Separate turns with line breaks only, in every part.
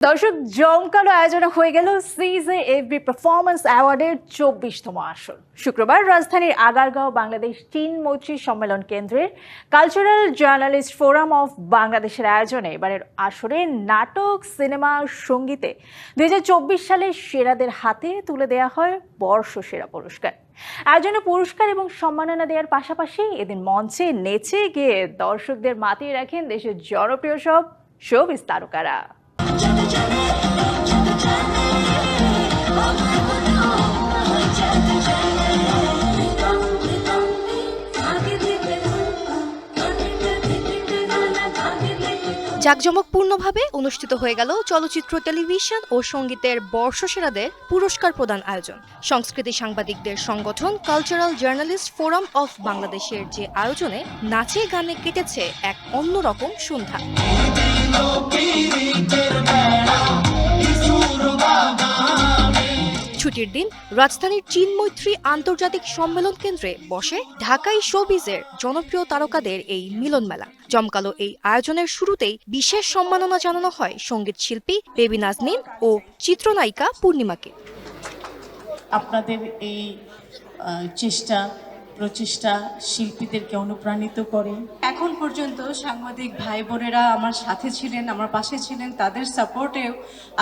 দর্শক, জমকালো আয়োজনে হয়ে গেল সিজে এফবি পারফরমেন্স অ্যাওয়ার্ডের চব্বিশতম আসর। শুক্রবার রাজধানীর আগারগাঁও বাংলাদেশ চীন মৈত্রী সম্মেলন কেন্দ্রের কালচারাল জার্নালিস্ট ফোরাম অফ বাংলাদেশের আয়োজনে এবারের আসরে নাটক, সিনেমা, সঙ্গীতে দুই সালে সেরাদের হাতে তুলে দেওয়া হয় বর্ষ সেরা পুরস্কার। আয়োজনে পুরস্কার এবং সম্মাননা দেওয়ার পাশাপাশি এদিন মঞ্চে নেচে গিয়ে দর্শকদের মাতিয়ে রাখেন দেশের জনপ্রিয় সব শোবিস তারকারা।
Jamaat জাঁকজমকপূর্ণভাবে অনুষ্ঠিত হয়ে গেল চলচ্চিত্র, টেলিভিশন ও সঙ্গীতের বর্ষসেরাদের পুরস্কার প্রদান আয়োজন। সংস্কৃতি সাংবাদিকদের সংগঠন কালচারাল জার্নালিস্ট ফোরাম অফ বাংলাদেশের যে আয়োজনে নাচে গানে কেটেছে এক অন্যরকম সন্ধ্যা। ছুটির দিন রাজধানীর চীন মৈত্রী আন্তর্জাতিক সম্মেলন কেন্দ্রে বসে ঢাকাই শোবিজের জনপ্রিয় তারকাদের এই মিলন মেলা। জমকালো এই আয়োজনের শুরুতেই বিশেষ সম্মাননা জানানো হয় সংগীত শিল্পী বেবি নাজনীন ও চিত্রনায়িকা পূর্ণিমাকে।
আপনাদের এই চেষ্টা প্রচেষ্টা শিল্পীদেরকে অনুপ্রাণিত করে।
এখন পর্যন্ত সাংবাদিক ভাই বোনেরা আমার সাথে ছিলেন আমার পাশে ছিলেন তাদের সাপোর্টেও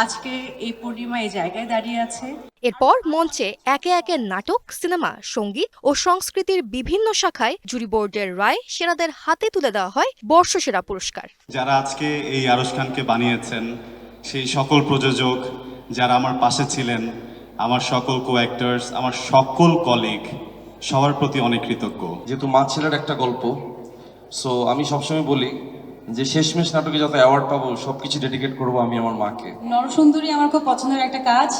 আজকে এই পূর্ণিমা এই জায়গায় দাঁড়িয়ে আছে।
এরপর মঞ্চে একে একে নাটক সিনেমা সংগীত ও সংস্কৃতির বিভিন্ন শাখায় জুরি বোর্ডের রায় সেরাদের হাতে তুলে দেওয়া হয় বর্ষসেরা পুরস্কার।
যারা আজকে এই আরশ খানকে বানিয়েছেন সেই সকল প্রযোজক যারা আমার পাশে ছিলেন আমার সকল কো অ্যাক্টার্স আমার সকল কলিগ সবার প্রতি অনেক কৃতজ্ঞ।
যেহেতু মা ছেলের একটা গল্প সো আমি সবসময় বলি যে শেষমেশ নাটকে যত অ্যাওয়ার্ড পাবো সবকিছু ডেডিকেট করব আমি আমার মাকে।
নরসুন্দরী আমার খুব পছন্দের একটা কাজ।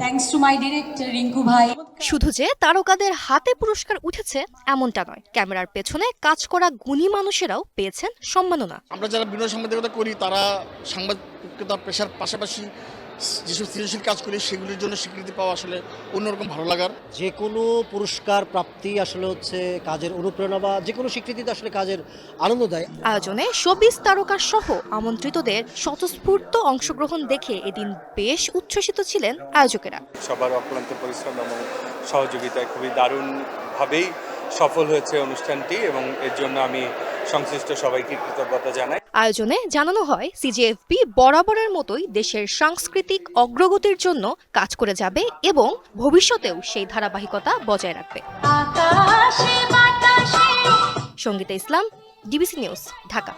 Thanks to my director Rinku ভাই।
শুধু যে তারকাদের হাতে পুরস্কার উঠেছে এমনটা নয়। ক্যামেরার পেছনে কাজ করা গুণী মানুষেরাও পেয়েছেন সম্মাননা।
আমরা যারা বিনোদন সাংবাদিকতা করি তারা সাংবাদিকতা পেশার পাশাপাশি যেসব সৃজনশীল কাজ করি সেগুলির জন্য স্বীকৃতি পাওয়া আসলে অন্যরকম ভালো লাগার।
যে কোনো পুরস্কার প্রাপ্তি আসলে হচ্ছে কাজের অনুপ্রেরণা বা যে কোনো স্বীকৃতিতে আসলে কাজের আনন্দ দেয়।
আয়োজনে শোবিজ তারকা সহ আমন্ত্রিতদের স্বতঃস্ফূর্ত অংশগ্রহণ দেখে এদিন বেশ উচ্ছ্বসিত ছিলেন আয়োজকেরা।
সবার অক্লান্ত পরিশ্রম এবং সহযোগিতায় খুবই দারুণভাবেই সফল হয়েছে অনুষ্ঠানটি এবং এর জন্য আমি সংশ্লিষ্ট সবাইকে কৃতজ্ঞতা জানাই।
আয়োজনে জানানো হয় সিজিএফপি বরাবরের মতোই দেশের সাংস্কৃতিক অগ্রগতির জন্য কাজ করে যাবে এবং ভবিষ্যতেও সেই ধারাবাহিকতা বজায় রাখবে। Sangita Islam DBC news Dhaka.